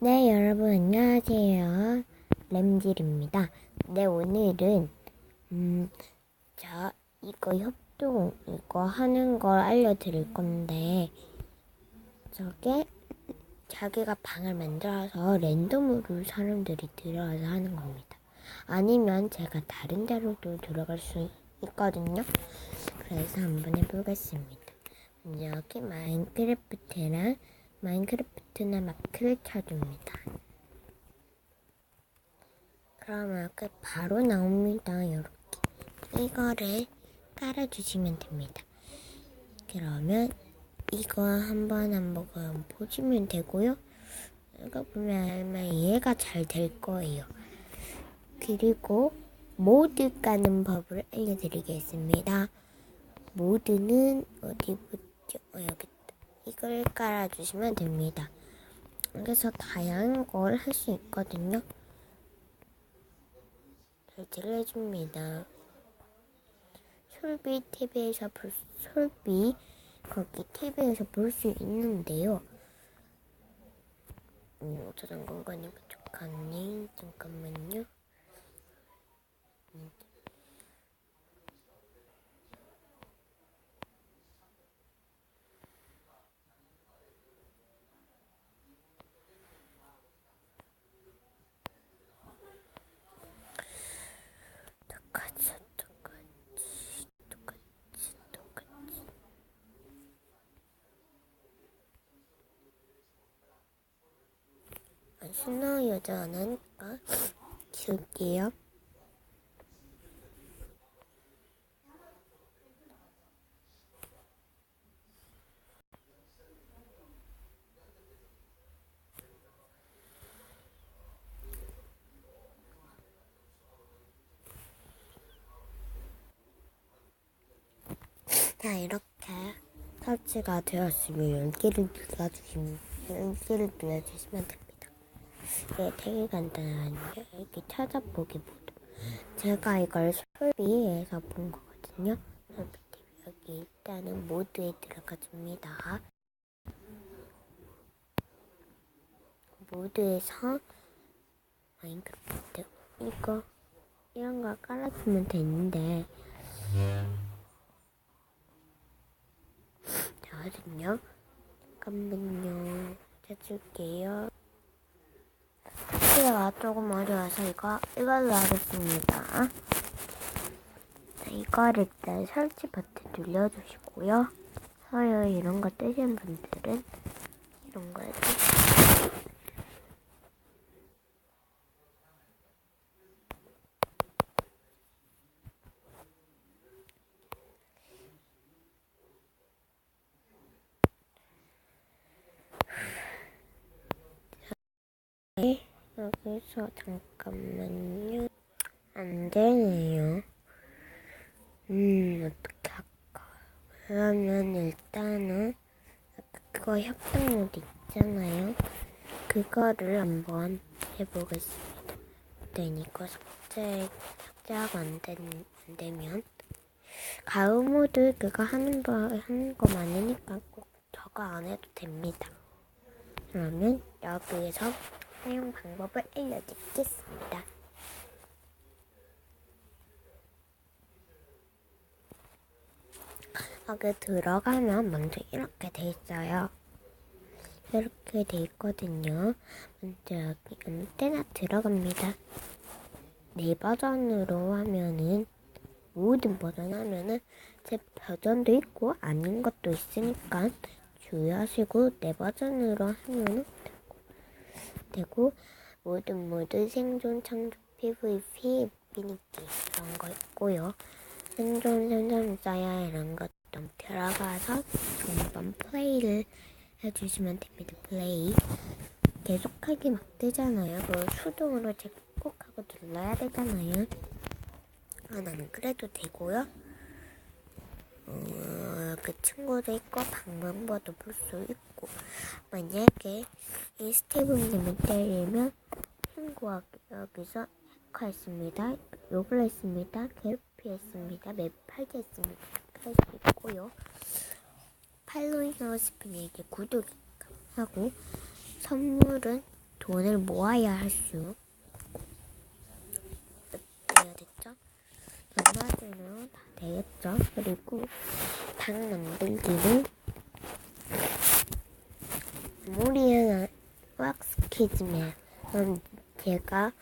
네, 여러분 안녕하세요. 램질입니다. 네, 오늘은 음, 자, 이거 협동 이거 하는 걸 알려드릴 건데 저게 자기가 방을 만들어서 랜덤으로 사람들이 들어와서 하는 겁니다. 아니면 제가 다른 데로도 들어갈 수 있거든요. 그래서 한번 해보겠습니다. 여기 마인크래프트랑 마인크래프트나 마크를 쳐줍니다. 그러면 이렇게 바로 나옵니다. 이렇게 이거를 깔아주시면 됩니다. 그러면 이거 한번 한번 보시면 되고요. 이거 보면 아마 이해가 잘 될 거예요. 그리고 모드 까는 법을 알려드리겠습니다. 모드는 어디 붙죠? 어, 여기. 이걸 깔아주시면 됩니다. 그래서 다양한 걸 할 수 있거든요. 설치를 해줍니다. 솔비 TV에서 볼, 솔비 거기 TV에서 볼 수 있는데요. 음, 저장 공간이 부족하니 잠깐만요. 음. 똑같이 똑같이 똑같이 똑같이 아, 신나 여자 안 하니까 지울게요. 자 이렇게 설치가 되었으면 열기를 눌러주시면 열기를 눌러주시면 됩니다. 이게 되게 간단하니까 이렇게 찾아보기 모드. 제가 이걸 솔비에서 본 거거든요. 여기 일단은 모드에 들어가 줍니다. 모드에서 마인크래프트 이거 이런 거 깔아주면 되는데 자거든요. 잠깐만요. 해줄게요. 제가 조금 어려워서 이거 이걸로 하겠습니다. 자, 이거를 일단 설치 버튼 눌러주시고요. 서요 이런 거 뜨신 분들은 이런 거해주세요. 네, 여기서 잠깐만요. 안 되네요. 음, 어떻게 할까? 그러면 일단은 그거 협동 모드 있잖아요. 그거를 한번 해보겠습니다. 이거 삭제, 삭제하고 안, 된, 안 되면 가우 모드 그거 하는 거, 하는 거 많으니까 꼭 저거 안 해도 됩니다. 그러면 여기에서 사용 방법을 알려드리겠습니다. 여기 들어가면 먼저 이렇게 돼 있어요. 이렇게 돼 있거든요. 먼저 여기 안테나 들어갑니다. 네 버전으로 하면은 모든 버전 하면은 제 버전도 있고 아닌 것도 있으니까 주의하시고 네 버전으로 하면은 되고 모든 모드 생존 창조 PVP 인피니티 이런 거 있고요. 생존 생존자야 이런 것도 들어가서 한번 플레이를 해주시면 됩니다. 플레이 계속하기 막 뜨잖아요. 그 수동으로 꼭 하고 눌러야 되잖아요. 아, 나는 그래도 되고요. 어, 그 친구도 있고 방명버도 볼 수 있고 만약에 이 스티븐님을 때리면 친구가 여기서 해커했습니다. 욕을 했습니다. 괴롭히했습니다. 맵 팔기했습니다. 할수 있고요. 팔로잉 하고 싶은 얘기 구독 하고 선물은 돈을 모아야 할 수. 어때야 됐죠? 연마제는 다 되겠죠? 그리고 방 만들기는 모리아 왁스키즈맨 음, 제가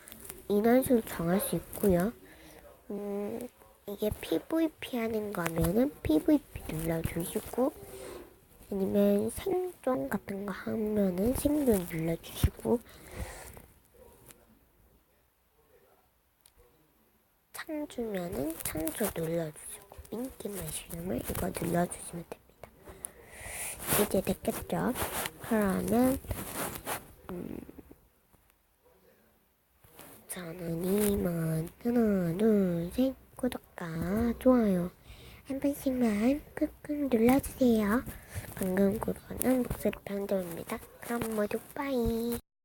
인원수를 정할 수 있고요. 음, 이게 PVP 하는 거면은 PVP 눌러주시고 아니면 생존 같은 거 하면은 생존 눌러주시고 창주면은 창조 눌러주시고 인기 마시름을 이거 눌러주시면 됩니다. 이제 됐겠죠? 그러면 음, 저는 이만 하나 둘 셋 구독과 좋아요 한 번씩만 꾹꾹 눌러주세요.